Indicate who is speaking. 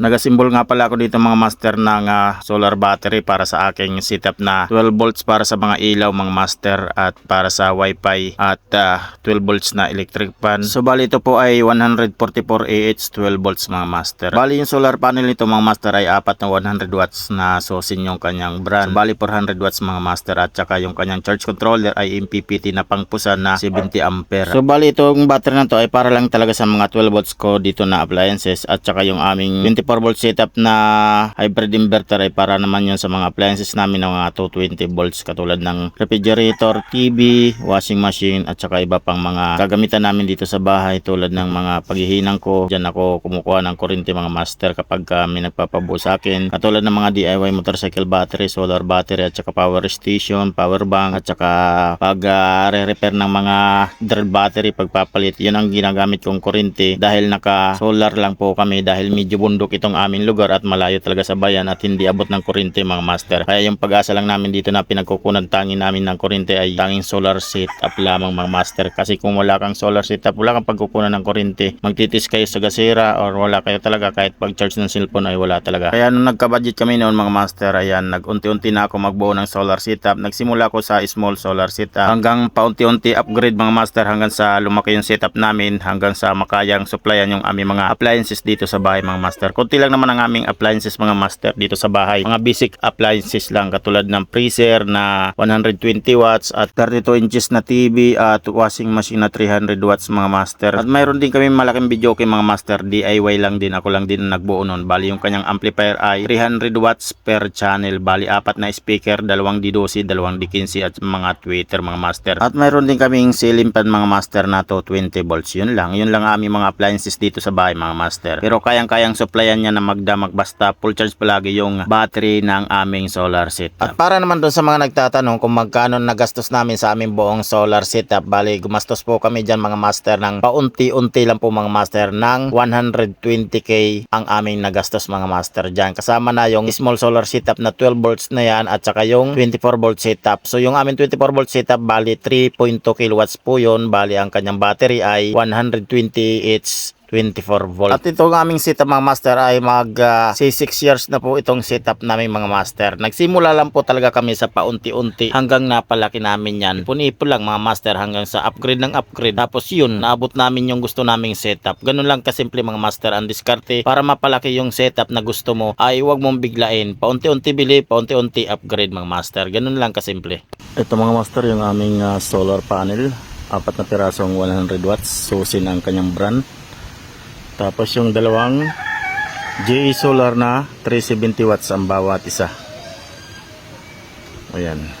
Speaker 1: Nagasimbol nga pala ako dito mga master ng ah, solar battery para sa aking setup na 12 volts para sa mga ilaw mga master at para sa wifi at ah, 12 volts na electric fan. So bali ito po ay 144 AH 12 volts mga master. Bali yung solar panel nito mga master ay apat na 100 watts na sosin yung kanyang brand. So, bali 400 watts mga master at saka yung kanyang charge controller ay MPPT na pangpusan na 70 ampere. So bali itong battery na to ay para lang talaga sa mga 12 volts ko dito na appliances at saka yung aming 24 volt setup na hybrid inverter ay para naman yun sa mga appliances namin ng mga 220 volts katulad ng refrigerator, TV, washing machine at saka iba pang mga gagamitan namin dito sa bahay tulad ng mga paghihinang ko. Diyan ako kumukuha ng kuryente mga master kapag uh, may nagpapabuo sa akin. Katulad ng mga DIY motorcycle battery, solar battery at saka power station, power bank at saka pag uh, re-repair ng mga drill battery pagpapalit. Yun ang ginagamit kong kuryente dahil naka solar lang po kami dahil medyo bundok itong aming lugar at malayo talaga sa bayan at hindi abot ng kuryente mga master. Kaya yung pag-asa lang namin dito na pinagkukunan tangin namin ng kuryente ay tanging solar setup lamang mga master. Kasi kung wala kang solar setup, wala kang pagkukunan ng kuryente, magtitis kayo sa gasera or wala kayo talaga kahit pag-charge ng cellphone ay wala talaga. Kaya nung nagka-budget kami noon mga master, ayan, nag-unti-unti na ako magbuo ng solar setup. Nagsimula ako sa small solar setup hanggang paunti-unti upgrade mga master hanggang sa lumaki yung setup namin hanggang sa makayang supplyan yung aming mga appliances dito sa bahay mga master. Kunti lang naman ang aming appliances mga master dito sa bahay. Mga basic appliances lang katulad ng freezer na 120 watts at 32 inches na TV at washing machine na 300 watts mga master. At mayroon din kami malaking video kay mga master. DIY lang din. Ako lang din nagbuo nun. Bali yung kanyang amplifier ay 300 watts per channel. Bali apat na speaker, dalawang D12, dalawang D15 at mga tweeter mga master. At mayroon din kaming ceiling fan mga master na to 20 volts. Yun lang. Yun lang ang aming mga appliances dito sa bahay mga master. Pero kayang-kayang supplyan niya na magdamag basta full charge palagi yung battery ng aming solar setup. At para naman doon sa mga nagtatanong kung magkano nagastos namin sa aming buong solar setup, bali gumastos po kami dyan mga master ng paunti-unti lang po mga master ng 120k ang aming nagastos mga master dyan. Kasama na yung small solar setup na 12 volts na yan at saka yung 24 volt setup. So yung aming 24 volt setup bali 3.2 kilowatts po yun. Bali ang kanyang battery ay 120 H 24 volt. At itong aming setup mga master ay mag 6 years na po itong setup namin mga master. Nagsimula lang po talaga kami sa paunti-unti hanggang napalaki namin yan. Punipo lang mga master hanggang sa upgrade ng upgrade. Tapos yun, naabot namin yung gusto naming setup. Ganun lang kasimple mga master ang diskarte para mapalaki yung setup na gusto mo ay huwag mong biglain. Paunti-unti bili, paunti-unti upgrade mga master. Ganun lang kasimple. Ito mga master yung aming ah, solar panel. Apat na pirasong 100 watts. Susin ang kanyang brand. Tapos yung dalawang GE Solar na 370 watts ang bawat isa. Ayan.